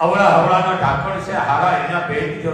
અવળા હવળાના ઢાંકણ છે હારા એના પેટ જો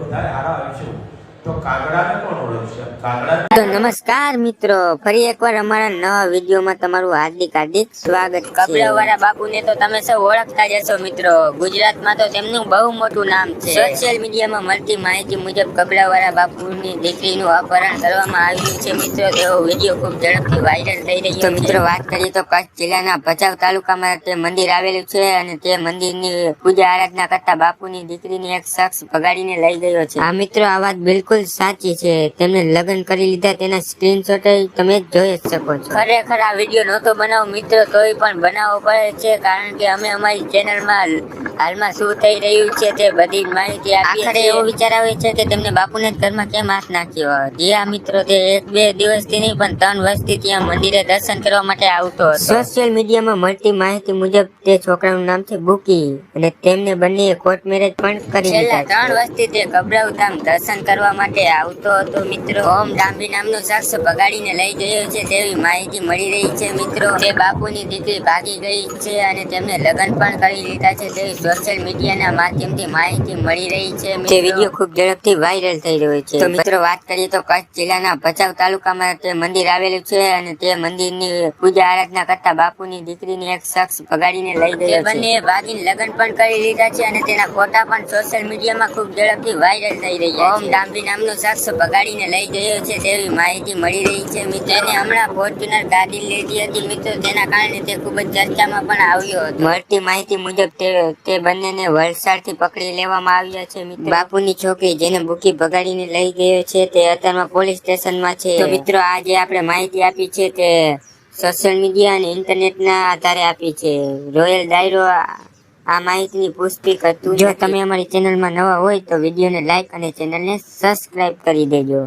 બધા હારા આવીશું. તો કાગડાને કોણ ઓળખશે? કાગડા તો નમસ્કાર મિત્રો ફરી એકવાર અમારા નવા વિડીયોમાં તમારું હાર્દિક હાર્દિક સ્વાગત છે. કપડાવાળા બાપુને તો તમે સૌ ઓળખતા જ હશો મિત્રો. ગુજરાતમાં તો તેમનું બહુ મોટું નામ છે. સોશિયલ મીડિયામાં મળતી માહિતી મુજબ કપડાવાળા બાપુની દીકરીનું અપહરણ કરવામાં આવ્યું છે મિત્રો. તેવો વીડિયો ખૂબ ઝડપથી વાયરલ થઈ રહ્યો છે. મિત્રો વાત કરીએ તો કચ્છ જિલ્લાના ભચાઉ તાલુકામાં તે મંદિર આવેલું છે અને તે મંદિરની પૂજા આરાધના કરતા બાપુની દીકરીને એક શખ્સ ભગાડીને લઈ ગયો છે. આ મિત્રો આ વાત બિલકુલ સાચી છે. તેમને લગ્ન કરી લીધા તેના સ્ક્રીનશોટ તમે જોઈ જ શકો છો. ખરેખર આ વીડિયો નહોતો બનાવો મિત્રો તોય પણ બનાવવો પડે છે કારણ કે અમે અમારી ચેનલમાં હાલમાં શું થઈ રહ્યું છે તે બધી માહિતી આખરે એવો વિચાર આવે છે કે તેમને બાપુને ઘરમાં કેમ હાથ નાખ્યો જી આ મિત્રો તે એક બે દિવસથી નહીં પણ ત્રણ વર્ષથી ત્યાં મંદિરે દર્શન કરવા માટે આવતો સોશિયલ મીડિયામાં મળતી માહિતી મુજબ તે છોકરાનું નામ છે બુકી અને તેમને બંને કોર્ટ મેરેજ પણ કરી દીધા ત્રણ વર્ષથી તે ધામ દર્શન કરવા માટે આવતો હતો મિત્રો. ઓમ ડાંભી નામનો શખ્સ ભગાડીને લઈ ગયો છે. તેવી માહિતી મળી રહી છે મિત્રો તે બાપુની દીકરી ભાગી ગઈ છે અને તેમને લગ્ન પણ કરી લીધા છે. તેવી સોશિયલ મીડિયાના માધ્યમથી માહિતી મળી રહી છે તે વીડિયો ખૂબ ઝડપથી વાયરલ થઈ રહ્યો છે. તો મિત્રો વાત કરીએ તો કચ્છ જિલ્લાના ભચાઉ તાલુકામાં તે મંદિર આવેલું છે અને તે મંદિરની પૂજા આરાધના કરતા બાપુની દીકરીને એક શખ્સ ભગાડીને લઈ ગયો છે. બંને ભાગીને લગ્ન પણ કરી લીધા છે અને તેના ફોટા પણ સોશિયલ મીડિયામાં ખૂબ ઝડપથી વાયરલ થઈ રહ્યા છે. ઓમ ડાંભી નામનો શખ્સ બગાડીને લઈ ગયો છે તેવી માહિતી મળી રહી છે. મિત્રો તેને હમણાં ફોર્ચ્યુનર ગાડી લીધી હતી. મિત્રો, તેના કારણે તે ખૂબ જ ચર્ચામાં પણ આવ્યો હતો. મળતી માહિતી મુજબ તે તે બંનેને વલસાડથી પકડી લેવામાં આવ્યા છે. મિત્રો, બાપુની છોકરી જેને બુકી ભગાડીને લઈ ગયો છે તે અત્યારમાં પોલીસ સ્ટેશનમાં છે. મિત્રો આ જે આપણે માહિતી આપી છે તે સોશિયલ મીડિયા અને ઇન્ટરનેટના આધારે આપી છે. રોયલ ડાયરો આ માહિતીની પુષ્ટિ કરતું જો તમે અમારી ચેનલમાં નવા હોય તો વિડીયોને લાઈક અને ચેનલને સબસ્ક્રાઇબ કરી દેજો.